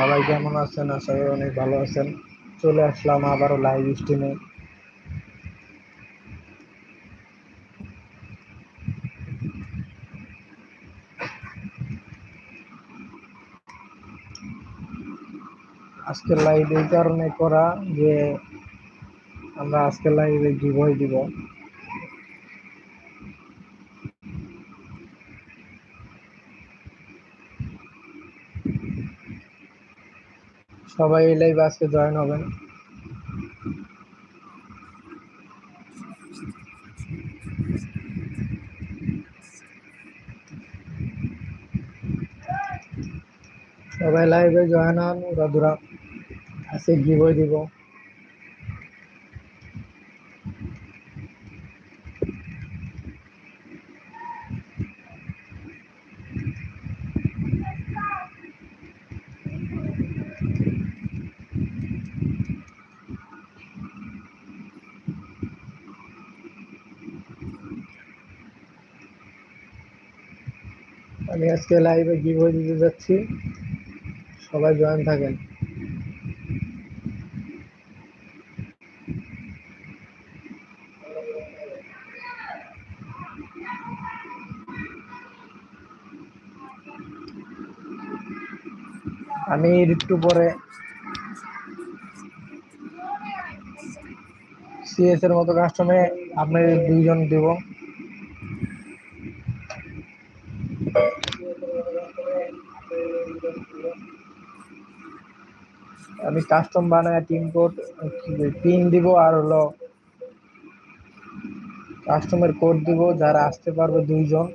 সবাই কেমন আছেন? আশা করি অনেক ভালো আছেন। চলে আসলাম আবারও লাইভ স্ট্রিমে আজকের লাইভ এই কারণে করা যে আমরা আজকের লাইভে গিভওয়ে দিব। সবাই এই লাইভে আজকে জয়েন হবেন। সবাই লাইভে জয়েন হন উড়াদুরা আজকে গিভওয়ে দিব। আমি আজকে লাইভে গিভওয়ে দিতে যাচ্ছি। সবাই জয়েন থাকেন। আমি একটু পরে সিএস এর মতো কাস্টমে আপনাদের দুইজন দেব। আমি কাস্টম বানায় টিম কোড পিন দিব আর হলো কাস্টমার কোড দিব, যারা আসতে পারবে দুইজন।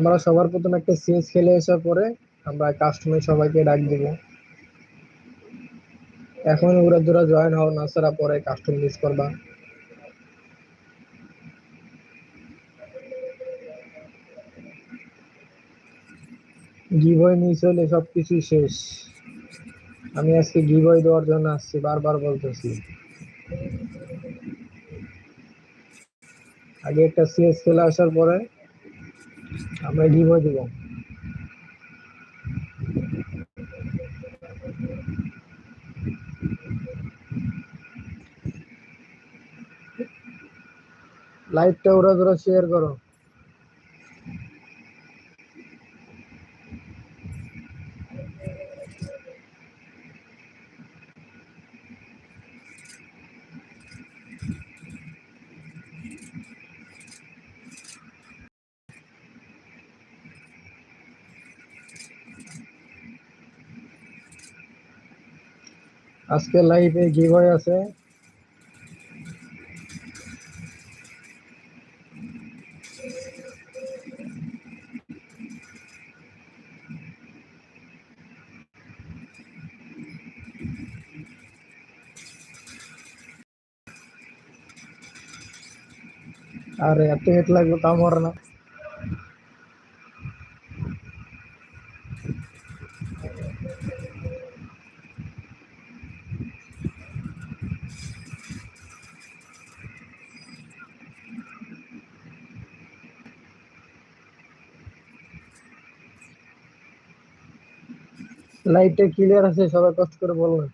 আমরা সবার প্রথমে একটা সিএস খেলে আসার পরে আমরা কাস্টমে সবাইকে ডাক দিব। এখন ওরা দুরা জয়েন হও না ছাড়া পরে কাস্টম মিস করবা। গিভওয়ে মিস হলে সবকিছু শেষ। আমি আজকে গিভওয়ে দেওয়ার জন্য আসছি, বারবার বলতেছি। আগে একটা সিএস খেলে আসার পরে আমরা ডিমও দিব। লাইভটা ওরা ধরা শেয়ার করো। আজকে লাইভে গিভওয়ে আছে। আরে এত হেট লাগবে তা মরে না। লাইটটা ক্লিয়ার আছে সবাই কষ্ট করে বলবেন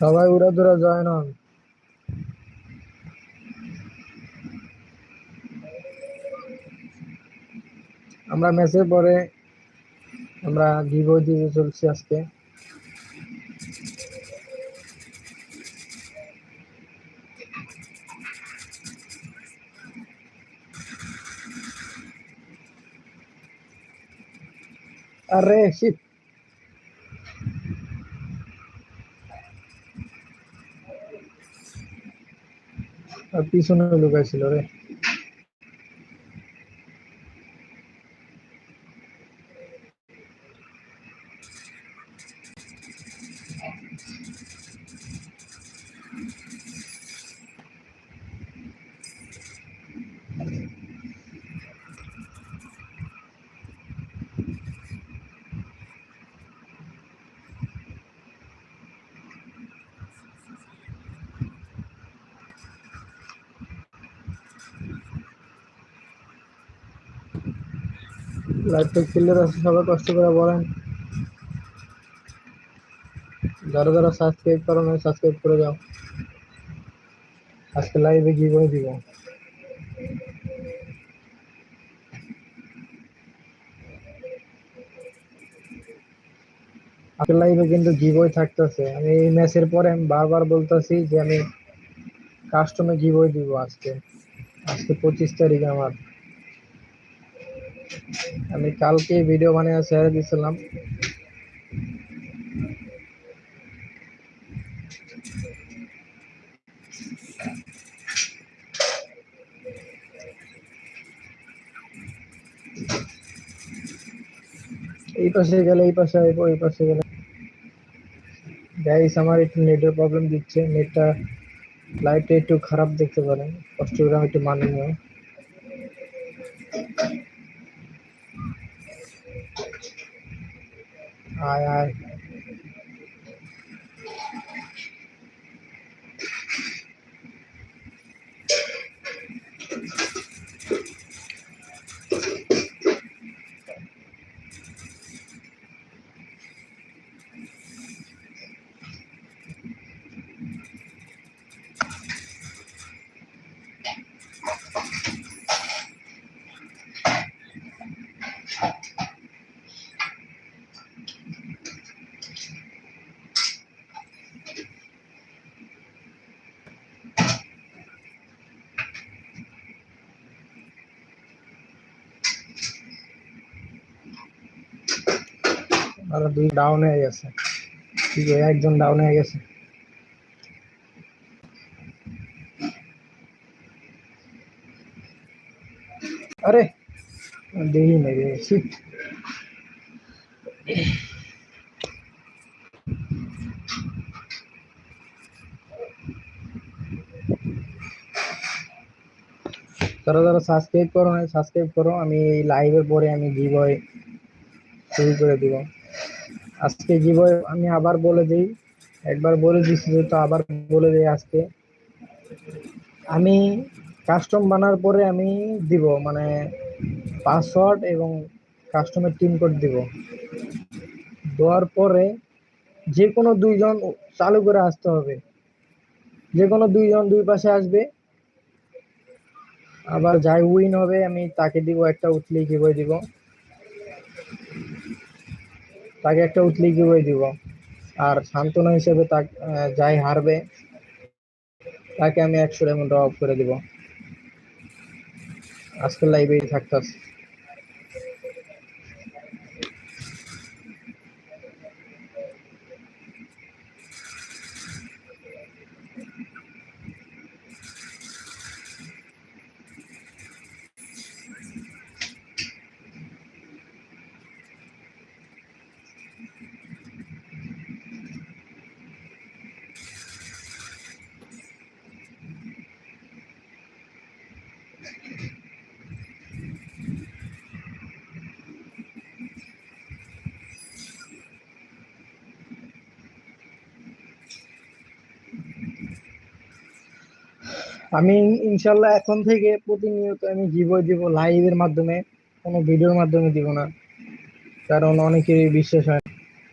সবাই উড়া দুরা জয়েন হন। আমরা ম্যাচের পরে আমরা দিব দিব চলছি আজকে। আরে শীত পিছনে লুকাইছিল রে। লাইভটা ক্লিয়ার আছে সবাই কষ্ট করে বলেন যারা যারা সাবস্ক্রাইব করো না সাবস্ক্রাইব করে যাও। আজকে লাইভে কি করে দিব। আজকে লাইভে কিন্তু গিভওয়ে থাকতেছে। আমি এই ম্যাচের পরে আমি বারবার বলতেছি যে আমি কাস্টমে গিভওয়ে দিব আজকে। আজকে পঁচিশ তারিখ আমার। আমি কালকে ভিডিও বানিয়ে ছেড়ে দিয়েছিলাম এই পাশে গেলে এই পাশে আইবো, এই পাশে গেলে। গাইস আমার একটু নেটের প্রবলেম দিচ্ছে। নেটটা লাইটটা একটু খারাপ দেখতে পারেন। কষ্ট করে আমি একটু মানিয়ে নিও আয় আর দুই ডাউন হয়ে গেছে। ঠিক আছে একজন ডাউন হয়ে গেছে। আরে দেখি নাই রে শিট যারা যারা সাবস্ক্রাইব করো না সাবস্ক্রাইব করো। আমি এই লাইভের পরে আমি গিভওয়ে শুরু করে দিব। আজকে গিভওয়ে আমি আবার বলে দিই, একবার বলে দিচ্ছি তো আবার বলে দিই আজকে। আমি কাস্টম বানার পরে আমি দিব মানে পাসওয়ার্ড এবং কাস্টমের টিম কোড দিব। দেওয়ার পরে যে কোনো দুইজন চালু করে আসতে হবে। যে কোনো দুইজন দুই পাশে আসবে। আবার যাই উইন হবে, আমি তাকে দিব একটা উঠলি গিভওয়ে দিব। তাকে একটা উতলি গিয়ে দিব। আর সান্ত্বনা হিসেবে তাকে যাই হারবে, তাকে আমি একশো এমন অফ করে দিব। আজকের লাইব্রেরি থাকতাস আমি ইনশাল্লাহ এখন থেকে প্রতিনিয়ত আমি গিভওয়ে দিব লাইভের মাধ্যমে কোনো ভিডিওর মাধ্যমে দিব না। কারণ অনেকেরই বিশ্বাস হয়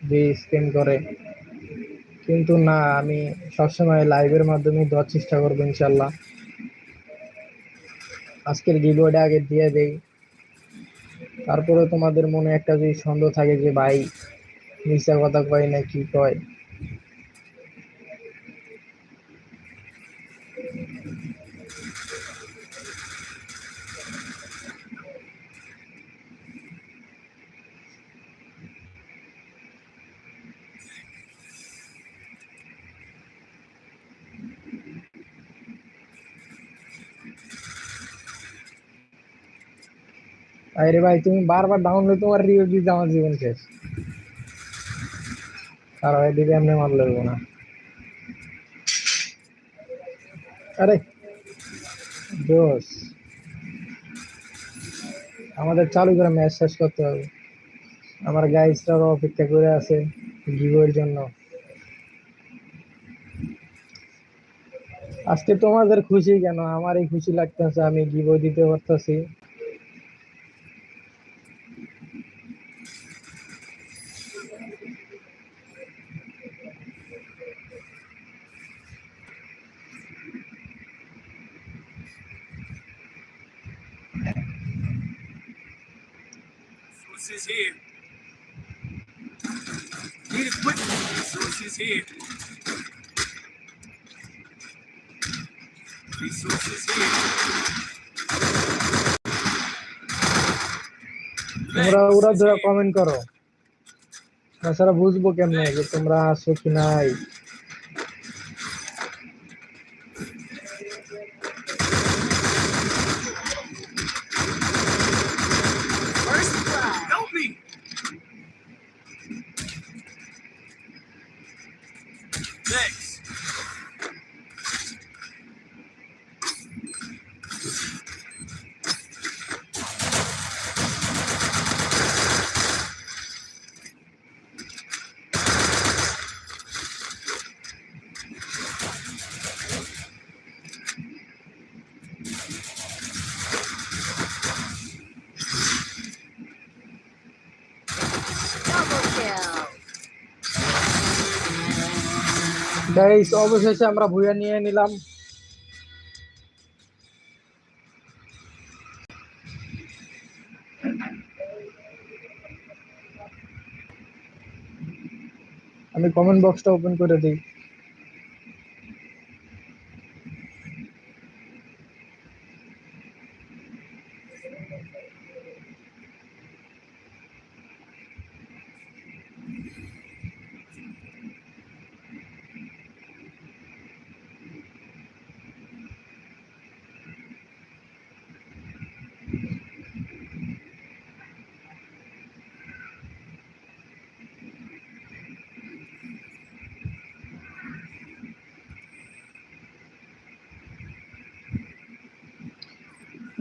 যে স্ক্যাম করে। কিন্তু না, আমি সবসময় লাইভের মাধ্যমে দেওয়ার চেষ্টা করব ইনশাল্লাহ। আজকের গিভওয়েটা আগে দিয়ে দেই। তারপরে তোমাদের মনে একটা যদি সন্দেহ থাকে যে ভাই মিথ্যা কথা কয় না কি কয়? আরে ভাই, তুমি বারবার ডাউনলোড তোমার রিভিউ দিতে আমার জীবন শেষ। আর ভাই দিদি এমনি মার লইব না। আরে দোষ আমাদের চালু করে ম্যাচ শেষ করতে হবে। আমার গাইসরাও অপেক্ষা করে আছে গিভের জন্য। আজকে তোমাদের খুশি কেন? আমারই খুশি লাগতেছে, আমি গিভ দিতে পারতেছি। Resources here. Need equipment. Resources here. Resources here. তোমরা ওরা ধরে কমেন্ট করো তাছাড়া বুঝব কেমনে যে তোমরা আছো কি নাই First গাইস অবশেষে আমরা ভুয়া নিয়ে নিলাম। আমি কমেন্ট বক্সটা ওপেন করে দিই।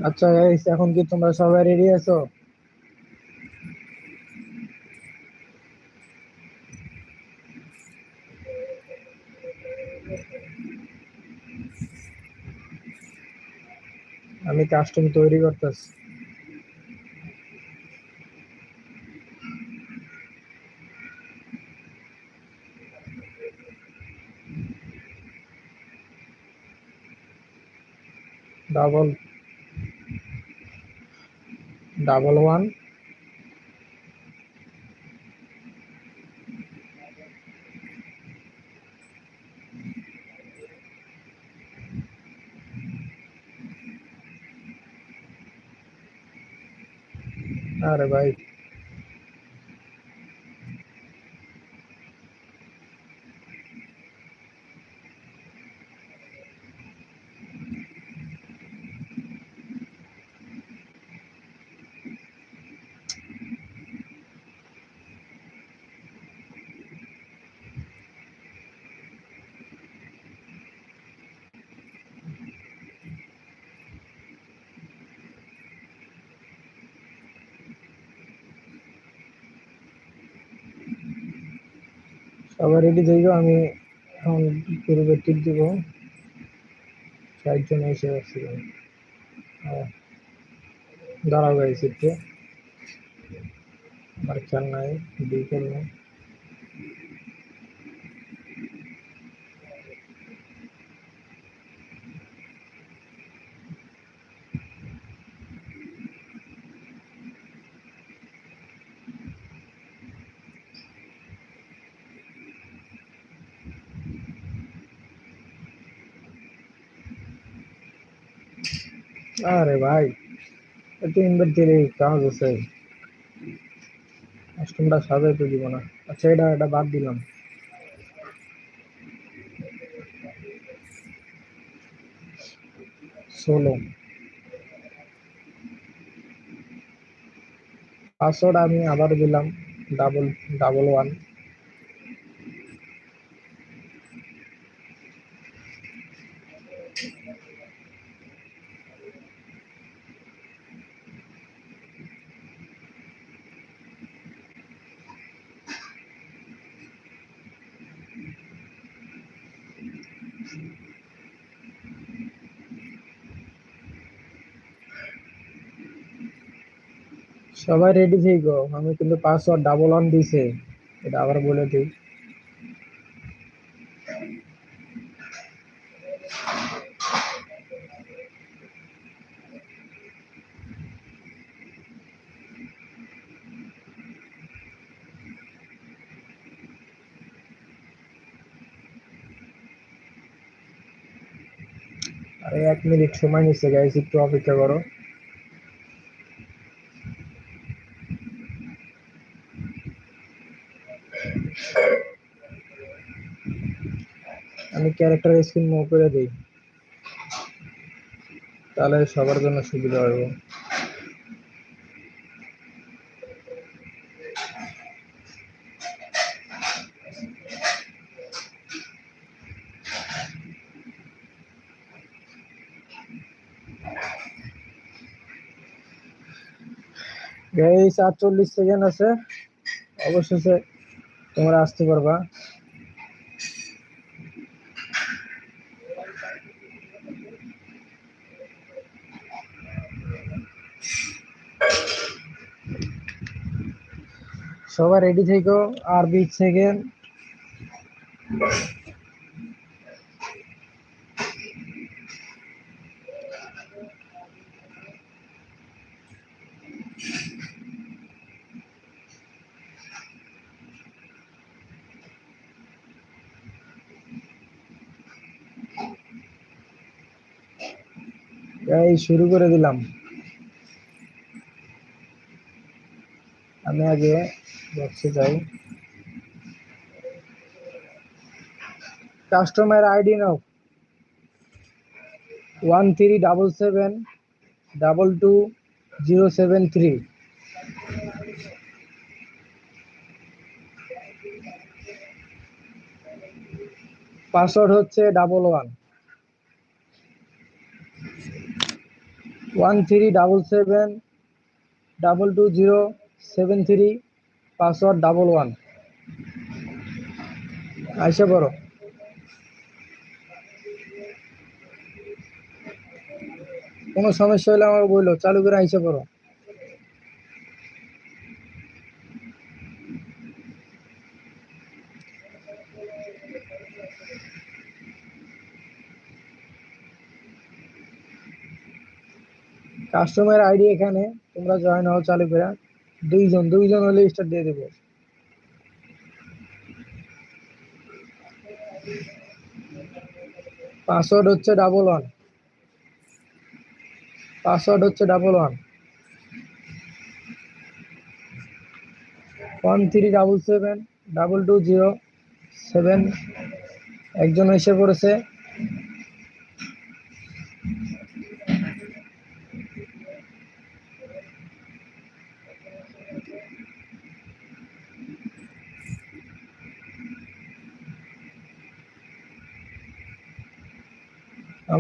আচ্ছা গাইস এখন কি তোমরা সবাই রেডি আছো? আমি কাস্টম তৈরি করতেছি। Double double one. আরে ভাই। সবাই রেডি থাকো আমি এখন গ্রুপে টিপ দিব। চারজন এসে হ্যাঁ। দাঁড়াও গাইছি একটু। আমার খেয়াল নাই বিকেল করব আরে ভাই তিনবার দিলে কাজ আছে। কাস্টমটা সাজাইতে দিব না। আচ্ছা এটা এটা বাদ দিলাম। ষোলো পাসওয়ার্ড আমি আবার দিলাম ডাবল ডাবল ওয়ান সবাই রেডি থেকো আমি কিন্তু পাসওয়ার্ড ডাবল ওয়ান দিছে। এটা আবার বলে দিই। এক মিনিট সময় নিচ্ছে গাইস একটু অপেক্ষা করো আমি ক্যারেক্টার স্ক্রিন মুভ করে দিই, তাহলে সবার জন্য সুবিধা হবে। গাইস আটচল্লিশ সেকেন্ড আছে। অবশেষে তোমরা আসতে পারবা। সবাই রেডি থেকো আর বিশ সেকেন্ড এই শুরু করে দিলাম। আমি আগে বক্সে যাই। কাস্টমার আইডি নাও। One three double seven double two zero seven three. Password হচ্ছে double one. One three double seven double two zero seven three password double one. আইসা পড়ো। কোনো সমস্যা হলে আমাকে বলল চালু করে আইসা পড়ো। কাস্টমার আইডি এখানে, তোমরা জয়েন হও চালু করে। দুইজন দুইজন হলে স্টার্ট দিয়ে দেবো। পাসওয়ার্ড হচ্ছে ডাবল ওয়ান পাসওয়ার্ড হচ্ছে double one one three double seven double two zero seven একজন এসে পড়েছে।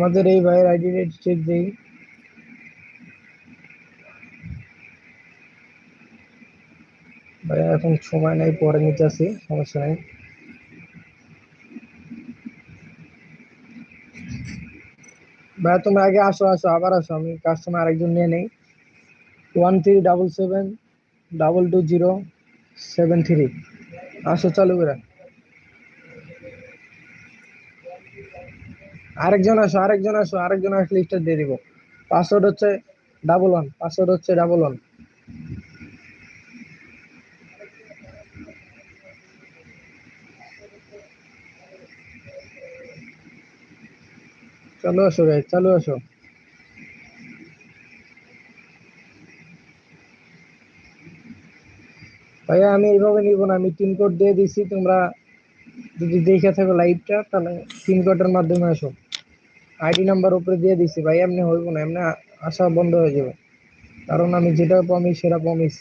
আমাদের এই ভাইয়ের আইডি চেক দিই। ভাইয়া এখন সময় নাই, পরে নিতে আসি, সমস্যা নাই। ভাইয়া তোমরা আগে আসো আসো, আবার আসো, আমি কাস্টমার আরেকজন নিয়ে নেই। One three double seven double two zero seven three আসো, চালু করে। আরেকজন আসো আরেকজন আসো, আরেকজন আসলে স্টার দিয়ে দিব। পাসওয়ার্ড হচ্ছে ডাবল ওয়ান পাসওয়ার্ড হচ্ছে ডাবল ওয়ান চলো আসো ভাই চালু আসো। ভাইয়া, আমি এইভাবে নিব না, আমি পিন কোড দিয়ে দিছি, তোমরা যদি দেখে থাকো লাইভটা তাহলে পিন কোডের মাধ্যমে আসো। আইডি নাম্বার উপরে দিয়ে দিছি, ভাই এমনি হইব না, এমনি আসা বন্ধ হয়ে যাবে। কারণ আমি যেটা প্রমিস সেটা প্রমিস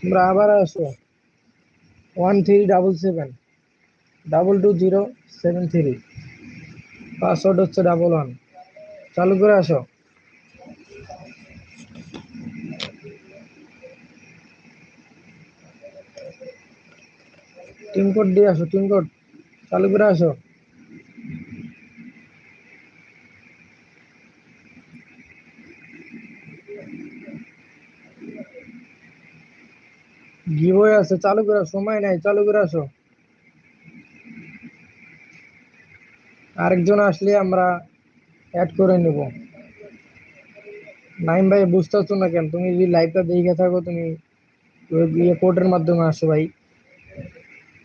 তোমরা আবার আসো। One three double seven, double two zero seven three. Password হচ্ছে ডাবল ওয়ান। চালু করে আসো। টিম কোড দিয়ে আসো টিম কোড চালু করে আসো। গিভওয়ে আছে, চালু করে সময় নাই, চালু করে আসো। আরেকজন আসলে আমরা অ্যাড করে নেব। নাইম ভাই বুঝতে বুঝতেছো না কেন? তুমি যদি লাইভটা দেখে থাকো, তুমি ইয়ে কোডের মাধ্যমে আসো ভাই।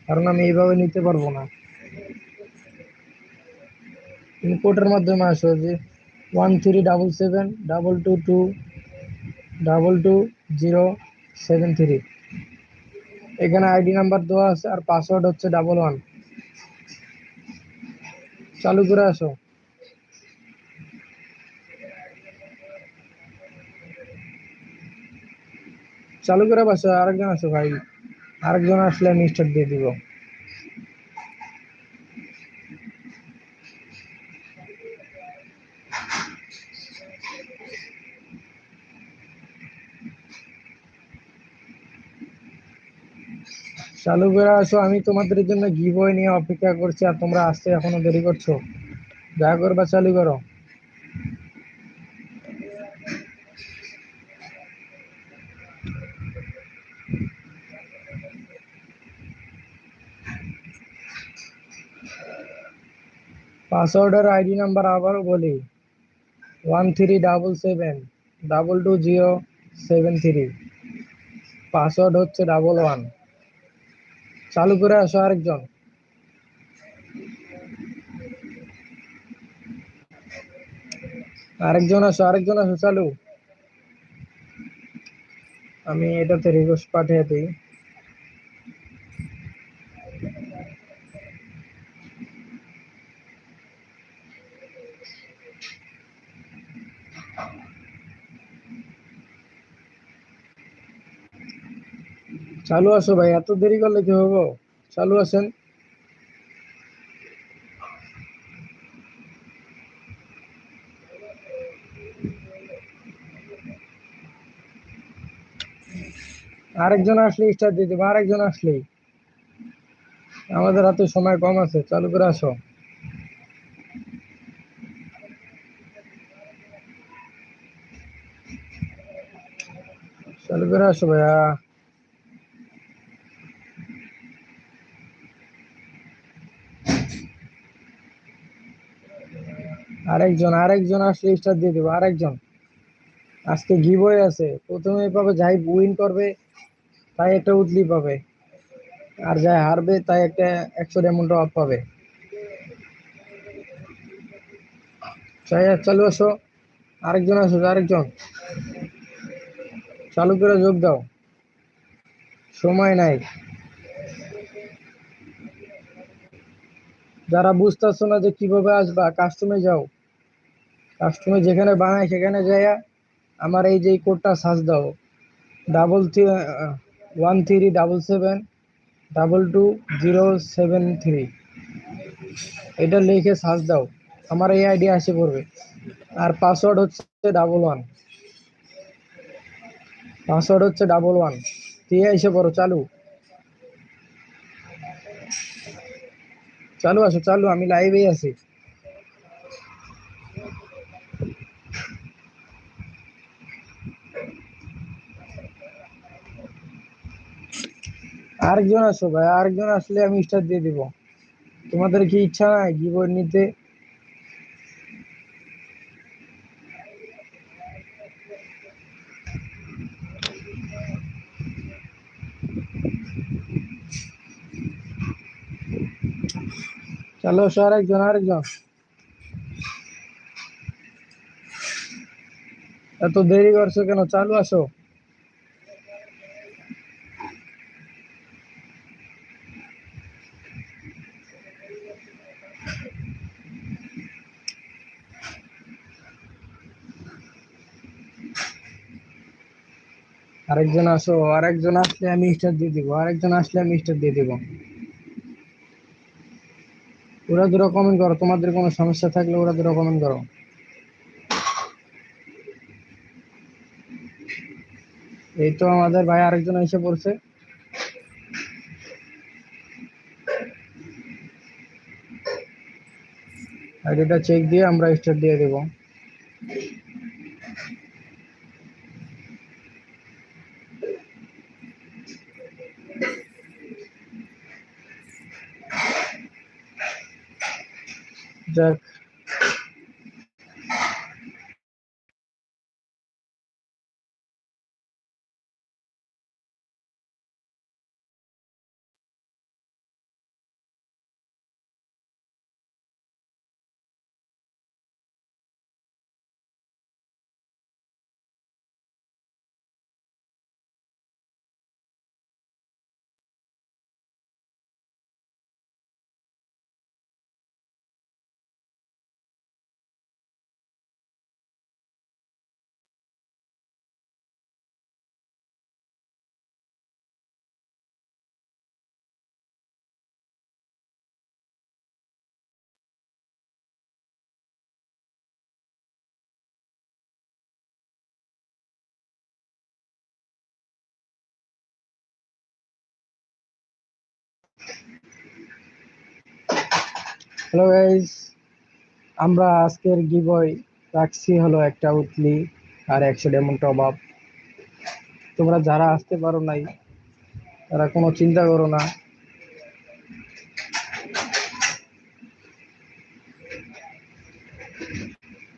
কারণ আমি এইভাবে নিতে পারব না। কোডের মাধ্যমে আসো যে one three double seven double two two double two zero seven three এখানে আইডি নাম্বার দেওয়া আছে আর পাসওয়ার্ড হচ্ছে ডাবল ওয়ান চালু করে আসো। চালু করে বসো, আরেকজন আসো ভাই। আরেকজন আসলে আমি স্টার্ট দিয়ে দিব। চালু করে আসো আমি তোমাদের জন্য গিভওয়ে নিয়ে অপেক্ষা করছি আর তোমরা আসতে এখনও দেরি করছ। যা করবা চালু করো। পাসওয়ার্ডের আইডি নাম্বার আবারও বলি। One three double seven, double two zero seven three. Password হচ্ছে ডাবল ওয়ান। চালু করে আসো আরেকজন। আরেকজন আসো আরেকজন আসো, চালু। আমি এটাতে রিকোয়েস্ট পাঠিয়ে দিই। চালু আসো ভাই, এত দেরি করলে কি হব? চালু আসেন আরেকজন আসলে স্টার দিয়ে দেবো, আরেকজন আসলে। আমাদের হাতে সময় কম আছে, চালু করে আসো। চালু করে আসো ভাইয়া। আরেকজন আরেকজন আসলে স্টার দিয়ে দেবো, আরেকজন। আজকে গিভওয়ে আছে প্রথমে পাবে যাই উইন করবে, তাই একটা উতলি পাবে। আর যাই হারবে, তাই একটা একশো ডায়মন্ড অফ পাবে। চালু আসো। আরেকজন আসো, আরেকজন। চালু করে যোগ দাও। সময় নাই। যারা বুঝতেছো না যে কীভাবে আসবা কাস্টমে যাও। কাস্টমে যেখানে বানায় সেখানে যাইয়া আমার এই যে কোডটা সার্চ দাও। Double three one three double seven double two zero seven three এটা লিখে সার্চ দাও। আমার এই আইডি আসে পড়বে। আর পাসওয়ার্ড হচ্ছে ডাবল ওয়ান পাসওয়ার্ড হচ্ছে ডাবল ওয়ান দিয়ে এসে পড়ো, চালু। চালু আসো, চালু। আমি লাইভেই আছি। আরেকজন আসো ভাই, আরেকজন আসলে আমি স্টার দিয়ে দিব। তোমাদের কি ইচ্ছা নাই গিবোর্ড নিতে? চলো আসো আরেকজন আরেকজন। এত দেরি করছ কেন? চালু আসো। আরেকজন আসো, আরেকজন আসলে আমি স্টার দিয়ে দিব, আরেকজন আসলে আমি স্টার দিয়ে দিব। ওরা দুটো কমেন্ট করো, তোমাদের কোনো সমস্যা থাকলে ওরা দুটো কমেন্ট করো। এই তো আমাদের ভাই আরেকজন এসে পড়ছে। আইডিটা চেক দিয়ে আমরা স্টার দিয়ে দেব। the হ্যালো গাইজ আমরা আজকের গিবয় রাখছি হলো একটা উতলি আর একশো ডেমন টপ তোমরা যারা আসতে পারো নাই, তারা কোনো চিন্তা করো না।